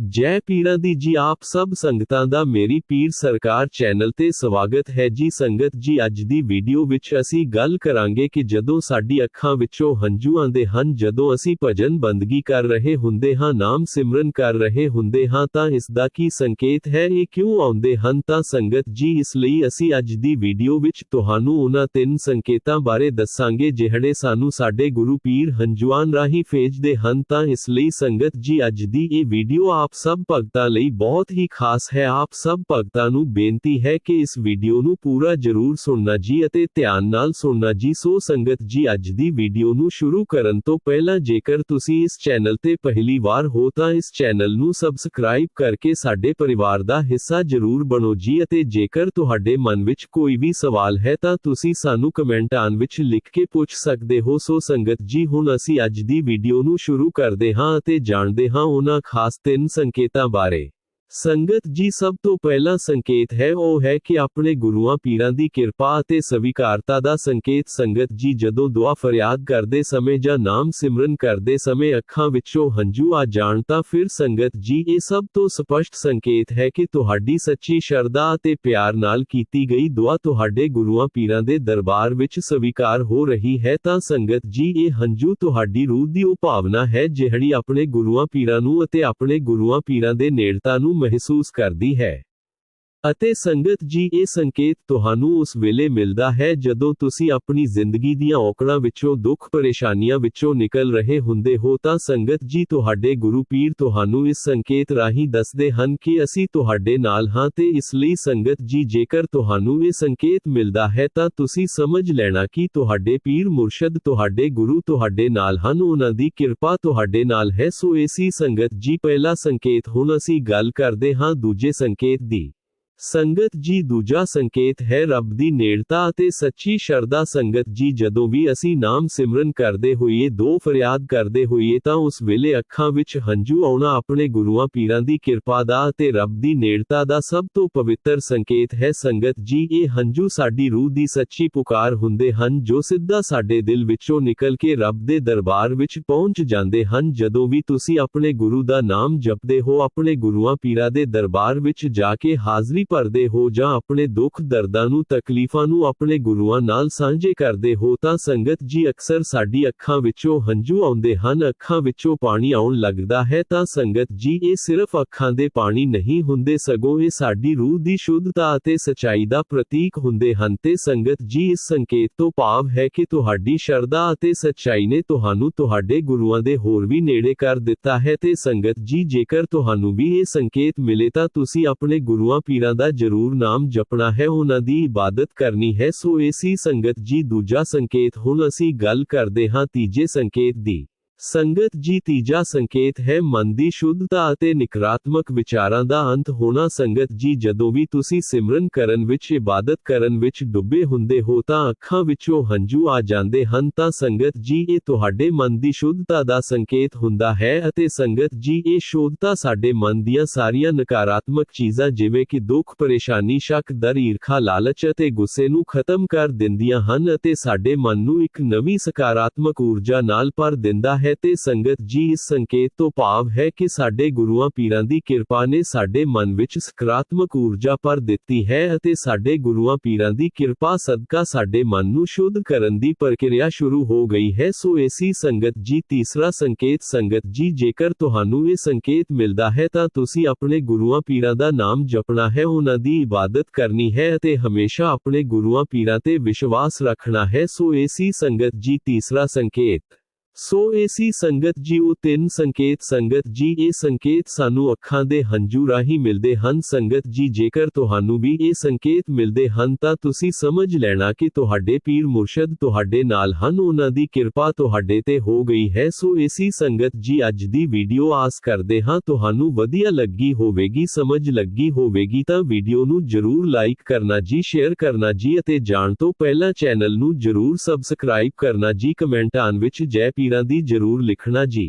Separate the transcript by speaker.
Speaker 1: ਜੈ ਪੀਰਾਂ ਦੀ ਜੀ ਆਪ ਸਭ ਸੰਗਤਾਂ ਦਾ ਮੇਰੀ ਪੀਰ ਸਰਕਾਰ ਚੈਨਲ ਤੇ ਸਵਾਗਤ ਹੈ ਜੀ ਸੰਗਤ ਜੀ ਅੱਜ ਦੀ ਵੀਡੀਓ ਵਿੱਚ ਅਸੀਂ ਗੱਲ ਕਰਾਂਗੇ ਕਿ ਜਦੋਂ ਸਾਡੀ ਅੱਖਾਂ ਵਿੱਚੋਂ ਹੰਝੂ ਆਉਂਦੇ ਹਨ ਜਦੋਂ ਅਸੀਂ ਭਜਨ ਬੰਦਗੀ ਕਰ ਰਹੇ ਹੁੰਦੇ ਹਾਂ ਨਾਮ ਸਿਮਰਨ ਕਰ ਰਹੇ ਹੁੰਦੇ ਹਾਂ ਤਾਂ ਇਸ ਦਾ ਕੀ ਸੰਕੇਤ ਹੈ ਇਹ ਕਿਉਂ ਆਉਂਦੇ ਹਨ ਤਾਂ ਸੰਗਤ ਜੀ ਇਸ ਲਈ ਅਸੀਂ ਅੱਜ ਦੀ ਵੀਡੀਓ ਵਿੱਚ ਤੁਹਾਨੂੰ ਉਹਨਾਂ ਤਿੰਨ ਸੰਕੇਤਾਂ ਬਾਰੇ ਦੱਸਾਂਗੇ ਜਿਹੜੇ ਸਾਨੂੰ ਸਾਡੇ ਗੁਰੂ ਪੀਰ ਹੰਝੂਆਂ ਰਾਹੀਂ ਭੇਜਦੇ ਹਨ ਤਾਂ ਇਸ ਲਈ ਸੰਗਤ ਜੀ ਅੱਜ ਦੀ ਇਹ ਵੀਡੀਓ ਆਪ ਸਭ ਭਗਤਾਂ ਲਈ ਬਹੁਤ ਹੀ ਖਾਸ ਹੈ ਆਪ ਸਭ ਭਗਤਾਂ ਨੂੰ ਬੇਨਤੀ ਹੈ ਕਿ ਇਸ ਵੀਡੀਓ ਨੂੰ ਪੂਰਾ ਜ਼ਰੂਰ ਸੁਣਨਾ ਜੀ ਅਤੇ ਧਿਆਨ ਨਾਲ ਸੁਣਨਾ ਜੀ ਸੋ ਸੰਗਤ ਜੀ ਅੱਜ ਦੀ ਵੀਡੀਓ ਨੂੰ ਸ਼ੁਰੂ ਕਰਨ ਤੋਂ ਪਹਿਲਾਂ ਜੇਕਰ ਤੁਸੀਂ ਇਸ ਚੈਨਲ ਤੇ ਪਹਿਲੀ ਵਾਰ ਹੋ ਤਾਂ ਇਸ ਚੈਨਲ ਨੂੰ ਸਬਸਕ੍ਰਾਈਬ ਕਰਕੇ ਸਾਡੇ ਪਰਿਵਾਰ ਦਾ ਹਿੱਸਾ ਜ਼ਰੂਰ ਬਣੋ ਜੀ ਅਤੇ ਜੇਕਰ ਤੁਹਾਡੇ ਮਨ ਵਿੱਚ ਕੋਈ ਵੀ ਸਵਾਲ ਹੈ ਤਾਂ ਤੁਸੀਂ ਸਾਨੂੰ ਕਮੈਂਟਾਂ ਵਿੱਚ ਲਿਖ ਕੇ ਪੁੱਛ ਸਕਦੇ ਹੋ ਸੋ ਸੰਗਤ ਜੀ ਹੁਣ ਅਸੀਂ ਅੱਜ ਦੀ ਵੀਡੀਓ ਨੂੰ ਸ਼ੁਰੂ ਕਰਦੇ ਹਾਂ ਅਤੇ ਜਾਣਦੇ ਹਾਂ ਉਹਨਾਂ ਖਾਸ ਤਿੰਨ संकेत बारे ਸੰਗਤ ਜੀ ਸਭ ਤੋਂ ਪਹਿਲਾ ਸੰਕੇਤ ਹੈ ਉਹ ਹੈ ਕਿ ਆਪਣੇ ਗੁਰੂਆਂ ਪੀਰਾਂ ਦੀ ਕਿਰਪਾ ਅਤੇ ਸਵੀਕਾਰਤਾ ਦਾ ਸੰਕੇਤ ਸੰਗਤ ਜੀ ਜਦੋਂ ਦੁਆ ਫਰਿਆਦ ਕਰਦੇ ਸਮੇਂ ਜਾਂ ਨਾਮ ਸਿਮਰਨ ਕਰਦੇ ਸਮੇਂ ਅੱਖਾਂ ਵਿੱਚੋਂ ਹੰਝੂ ਆ ਜਾਣ ਤਾਂ ਫਿਰ ਸੰਗਤ ਜੀ ਇਹ ਸਭ ਤੋਂ ਸਪਸ਼ਟ ਸੰਕੇਤ ਹੈ ਕਿ ਤੁਹਾਡੀ ਸੱਚੀ ਸ਼ਰਧਾ ਅਤੇ ਪਿਆਰ ਨਾਲ ਕੀਤੀ ਗਈ ਦੁਆ ਤੁਹਾਡੇ ਗੁਰੂਆਂ ਪੀਰਾਂ ਦੇ ਦਰਬਾਰ ਵਿੱਚ ਸਵੀਕਾਰ ਹੋ ਰਹੀ ਹੈ ਤਾਂ ਸੰਗਤ ਜੀ ਇਹ ਹੰਝੂ ਤੁਹਾਡੀ ਰੂਹ ਦੀ ਉਹ ਭਾਵਨਾ ਹੈ ਜਿਹੜੀ ਆਪਣੇ ਗੁਰੂਆਂ ਪੀਰਾਂ ਨੂੰ ਅਤੇ ਆਪਣੇ ਗੁਰੂਆਂ ਪੀਰਾਂ ਦੇ ਨੇੜਤਾ ਨੂੰ महसूस कर दी है। ਅਤੇ ਸੰਗਤ ਜੀ ਇਹ ਸੰਕੇਤ ਤੁਹਾਨੂੰ ਉਸ ਵੇਲੇ ਮਿਲਦਾ ਹੈ ਜਦੋਂ ਤੁਸੀਂ ਆਪਣੀ ਜ਼ਿੰਦਗੀ ਦੀਆਂ ਔਕੜਾਂ ਵਿੱਚੋਂ ਦੁੱਖ ਪਰੇਸ਼ਾਨੀਆਂ ਵਿੱਚੋਂ ਨਿਕਲ ਰਹੇ ਹੁੰਦੇ ਹੋ ਤਾਂ ਸੰਗਤ ਜੀ ਤੁਹਾਡੇ ਗੁਰੂ ਪੀਰ ਤੁਹਾਨੂੰ ਇਸ ਸੰਕੇਤ ਰਾਹੀਂ ਦੱਸਦੇ ਹਨ ਕਿ ਅਸੀਂ ਤੁਹਾਡੇ ਨਾਲ ਹਾਂ ਤੇ ਇਸ ਲਈ ਸੰਗਤ ਜੀ ਜੇਕਰ ਤੁਹਾਨੂੰ ਇਹ ਸੰਕੇਤ ਮਿਲਦਾ ਹੈ ਤਾਂ ਤੁਸੀਂ ਸਮਝ ਲੈਣਾ ਕਿ ਤੁਹਾਡੇ ਪੀਰ ਮੁਰਸ਼ਦ ਤੁਹਾਡੇ ਗੁਰੂ ਤੁਹਾਡੇ ਨਾਲ ਹਨ ਉਹਨਾਂ ਦੀ ਕਿਰਪਾ ਤੁਹਾਡੇ ਨਾਲ ਹੈ ਸੋ ਏਸੀ ਸੰਗਤ ਜੀ ਪਹਿਲਾ ਸੰਕੇਤ ਹੁਣ ਅਸੀਂ ਗੱਲ ਕਰਦੇ ਹਾਂ ਦੂਜੇ ਸੰਕੇਤ ਦੀ ਸੰਗਤ ਜੀ ਦੂਜਾ ਸੰਕੇਤ ਹੈ ਰੱਬ ਦੀ ਨੇੜਤਾ ਅਤੇ ਸੱਚੀ ਸ਼ਰਧਾ ਸੰਗਤ ਜੀ ਜਦੋਂ ਵੀ ਅਸੀਂ ਨਾਮ ਸਿਮਰਨ ਕਰਦੇ ਹੋਈਏ ਦੋ ਫਰਿਆਦ ਕਰਦੇ ਹੋਈਏ ਤਾਂ ਉਸ ਵੇਲੇ ਅੱਖਾਂ ਵਿੱਚ ਹੰਝੂ ਆਉਣਾ ਆਪਣੇ ਗੁਰੂਆਂ ਪੀਰਾਂ ਦੀ ਕਿਰਪਾ ਦਾ ਅਤੇ ਰੱਬ ਦੀ ਨੇੜਤਾ ਦਾ ਸਭ ਤੋਂ ਪਵਿੱਤਰ ਸੰਕੇਤ ਹੈ ਸੰਗਤ ਜੀ ਇਹ ਹੰਝੂ ਸਾਡੀ ਰੂਹ ਦੀ ਸੱਚੀ ਪੁਕਾਰ ਹੁੰਦੇ ਹਨ ਜੋ ਸਿੱਧਾ ਸਾਡੇ ਦਿਲ ਵਿੱਚੋਂ ਨਿਕਲ ਕੇ ਰੱਬ ਦੇ ਦਰਬਾਰ ਵਿੱਚ ਪਹੁੰਚ ਜਾਂਦੇ ਹਨ ਜਦੋਂ ਵੀ ਤੁਸੀਂ ਆਪਣੇ ਗੁਰੂ ਦਾ ਨਾਮ ਜਪਦੇ ਹੋ ਆਪਣੇ ਗੁਰੂਆਂ ਪੀਰਾਂ ਦੇ ਦਰਬਾਰ ਵਿੱਚ ਜਾ ਕੇ ਹਾਜ਼ਰੀ ਭਰਦੇ ਹੋ ਜਾਂ ਆਪਣੇ ਦੁੱਖ ਦਰਦਾਂ ਨੂੰ ਤਕਲੀਫਾਂ ਨੂੰ ਆਪਣੇ ਗੁਰੂਆਂ ਨਾਲ ਸਾਂਝੇ ਕਰਦੇ ਹੋ ਤਾਂ ਸੰਗਤ ਜੀ ਅਕਸਰ ਸਾਡੀ ਅੱਖਾਂ ਵਿੱਚੋਂ ਹੰਝੂ ਆਉਂਦੇ ਹਨ ਅੱਖਾਂ ਵਿੱਚੋਂ ਪਾਣੀ ਆਉਣ ਲੱਗਦਾ ਹੈ ਤਾਂ ਸੰਗਤ ਜੀ ਇਹ ਸਿਰਫ ਅੱਖਾਂ ਦੇ ਪਾਣੀ ਨਹੀਂ ਹੁੰਦੇ ਸਗੋਂ ਇਹ ਸਾਡੀ ਰੂਹ ਦੀ ਸ਼ੁੱਧਤਾ ਅਤੇ ਸਚਾਈ ਦਾ ਪ੍ਰਤੀਕ ਹੁੰਦੇ ਹਨ ਤੇ ਸੰਗਤ ਜੀ ਇਸ ਸੰਕੇਤ ਤੋਂ ਭਾਵ ਹੈ ਕਿ ਤੁਹਾਡੀ ਸ਼ਰਧਾ ਅਤੇ ਸਚਾਈ ਨੇ ਤੁਹਾਨੂੰ ਤੁਹਾਡੇ ਗੁਰੂਆਂ ਦੇ ਹੋਰ ਵੀ ਨੇੜੇ ਕਰ ਦਿੱਤਾ ਹੈ ਤੇ ਸੰਗਤ ਜੀ ਜੇਕਰ ਤੁਹਾਨੂੰ ਵੀ ਇਹ ਸੰਕੇਤ ਮਿਲੇ ਤਾਂ ਤੁਸੀਂ ਆਪਣੇ ਗੁਰੂਆਂ ਪੀਰਾਂ ਦਾ ਜ਼ਰੂਰ ਨਾਮ ਜਪਣਾ ਹੈ ਉਹਨਾਂ ਦੀ ਇਬਾਦਤ ਕਰਨੀ ਹੈ ਸੋ ਏਸੀ ਸੰਗਤ ਜੀ ਦੂਜਾ ਸੰਕੇਤ ਹੁਣ ਅਸੀਂ ਗੱਲ ਕਰਦੇ ਹਾਂ ਤੀਜੇ ਸੰਕੇਤ ਦੀ ਸੰਗਤ ਜੀ ਤੀਜਾ ਸੰਕੇਤ ਹੈ ਮਨ ਦੀ ਸ਼ੁੱਧਤਾ ਅਤੇ ਨਿਕਰਾਤਮਕ ਵਿਚਾਰਾਂ ਦਾ ਅੰਤ ਹੋਣਾ ਸੰਗਤ ਜੀ ਜਦੋਂ ਵੀ ਤੁਸੀਂ ਸਿਮਰਨ ਕਰਨ ਵਿੱਚ ਇਬਾਦਤ ਕਰਨ ਵਿੱਚ ਡੁੱਬੇ ਹੁੰਦੇ ਹੋ ਤਾਂ ਅੱਖਾਂ ਵਿੱਚੋਂ ਹੰਝੂ ਆ ਜਾਂਦੇ ਹਨ ਤਾਂ ਸੰਗਤ ਜੀ ਇਹ ਤੁਹਾਡੇ ਮਨ ਦੀ ਸ਼ੁੱਧਤਾ ਦਾ ਸੰਕੇਤ ਹੁੰਦਾ ਹੈ ਅਤੇ ਸੰਗਤ ਜੀ ਇਹ ਸ਼ੁੱਧਤਾ ਸਾਡੇ ਮਨ ਦੀਆਂ ਸਾਰੀਆਂ ਨਕਾਰਾਤਮਕ ਚੀਜ਼ਾਂ ਜਿਵੇਂ ਕਿ ਦੁੱਖ ਪਰੇਸ਼ਾਨੀ ਸ਼ੱਕ ਦਰ ਈਰਖਾ ਲਾਲਚ ਅਤੇ ਗੁੱਸੇ ਨੂੰ ਖਤਮ ਕਰ ਦਿੰਦੀਆਂ ਹਨ ਅਤੇ ਸਾਡੇ ਮਨ ਨੂੰ ਇੱਕ ਨਵੀਂ ਸਕਾਰਾਤਮਕ ਊਰਜਾ ਨਾਲ ਭਰ ਦਿੰਦਾ ਹੈ ਤੇ ਸੰਗਤ ਜੀ ਇਸ ਸੰਕੇਤ ਤੋਂ ਭਾਵ ਹੈ ਕਿ ਸਾਡੇ ਗੁਰੂਆਂ ਪੀਰਾਂ ਦੀ ਕਿਰਪਾ ਨੇ ਸਾਡੇ ਮਨ ਵਿੱਚ ਸਕਾਰਾਤਮਕ ਊਰਜਾ ਭਰ ਦਿੱਤੀ ਹੈ ਅਤੇ ਸਾਡੇ ਗੁਰੂਆਂ ਪੀਰਾਂ ਦੀ ਕਿਰਪਾ ਸਦਕਾ ਸਾਡੇ ਮਨ ਨੂੰ ਸ਼ੁੱਧ ਕਰਨ ਦੀ ਪ੍ਰਕਿਰਿਆ ਸ਼ੁਰੂ ਹੋ ਗਈ ਹੈ ਸੋ ਏਸੀ ਸੰਗਤ ਜੀ ਤੀਸਰਾ ਸੰਕੇਤ ਸੰਗਤ ਜੀ ਜੇਕਰ ਤੁਹਾਨੂੰ ਇਹ ਸੰਕੇਤ ਮਿਲਦਾ ਹੈ ਤਾਂ ਤੁਸੀਂ ਆਪਣੇ ਗੁਰੂਆਂ ਪੀਰਾਂ ਦਾ ਨਾਮ ਜਪਣਾ ਹੈ ਉਹਨਾਂ ਦੀ ਇਬਾਦਤ ਕਰਨੀ ਹੈ ਅਤੇ ਹਮੇਸ਼ਾ ਆਪਣੇ ਗੁਰੂਆਂ ਪੀਰਾਂ ਤੇ ਵਿਸ਼ਵਾਸ ਰੱਖਣਾ ਹੈ ਸੋ ਏਸੀ ਸੰਗਤ ਜੀ ਤੀਸਰਾ ਸੰਕੇਤ ਸੋ ਏਸੀ ਸੰਗਤ ਜੀ ਉਹ ਤਿੰਨ ਸੰਕੇਤ ਸੰਗਤ ਜੀ ਇਹ ਸੰਕੇਤ ਸਾਨੂੰ ਅੱਖਾਂ ਦੇ ਹੰਝੂ ਰਾਹੀਂ ਮਿਲਦੇ ਹਨ ਸੰਗਤ ਜੀ ਜੇਕਰ ਤੁਹਾਨੂੰ ਵੀ ਇਹ ਸੰਕੇਤ ਮਿਲਦੇ ਹਨ ਤਾਂ ਤੁਸੀਂ ਸਮਝ ਲੈਣਾ ਕਿ ਤੁਹਾਡੇ ਪੀਰ ਮੁਰਸ਼ਦ ਤੁਹਾਡੇ ਨਾਲ ਹਨ ਉਹਨਾਂ ਦੀ ਕਿਰਪਾ ਤੁਹਾਡੇ ਤੇ ਹੋ ਗਈ ਹੈ ਸੋ ਏਸੀ ਸੰਗਤ ਜੀ ਅੱਜ ਦੀ ਵੀਡੀਓ ਆਸ ਕਰਦੇ ਹਾਂ ਤੁਹਾਨੂੰ ਵਧੀਆ ਲੱਗੀ ਹੋਵੇਗੀ ਸਮਝ ਲੱਗੀ ਹੋਵੇਗੀ ਤਾਂ ਵੀਡੀਓ ਨੂੰ ਜਰੂਰ ਲਾਈਕ ਕਰਨਾ ਜੀ ਸ਼ੇਅਰ ਕਰਨਾ ਜੀ ਅਤੇ ਜਾਣ ਤੋਂ ਪਹਿਲਾਂ ਚੈਨਲ ਨੂੰ ਜਰੂਰ ਸਬਸਕ੍ਰਾਈਬ ਕਰਨਾ ਜੀ ਕਮੈਂਟਾਂ ਵਿੱਚ ਜੈ पीड़ा दी ज़रूर लिखना जी